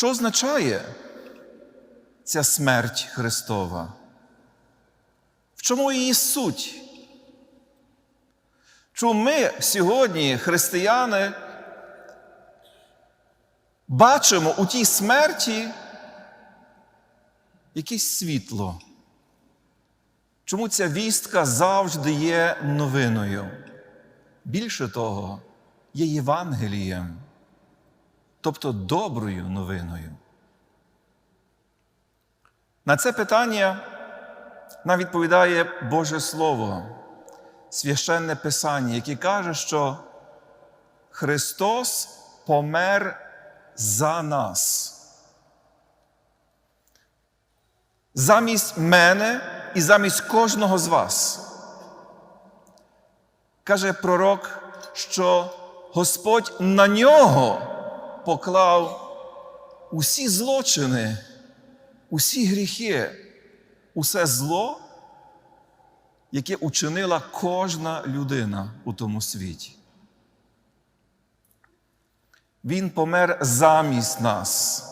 Що означає ця смерть Христова? В чому її суть? Чому ми сьогодні, християни, бачимо у тій смерті якесь світло? Чому ця вістка завжди є новиною? Більше того, є Євангелієм, тобто доброю новиною. На це питання нам відповідає Боже Слово, священне Писання, яке каже, що Христос помер за нас. Замість мене і замість кожного з вас. Каже пророк, що Господь на нього поклав усі злочини, усі гріхи, усе зло, яке учинила кожна людина у тому світі. Він помер замість нас.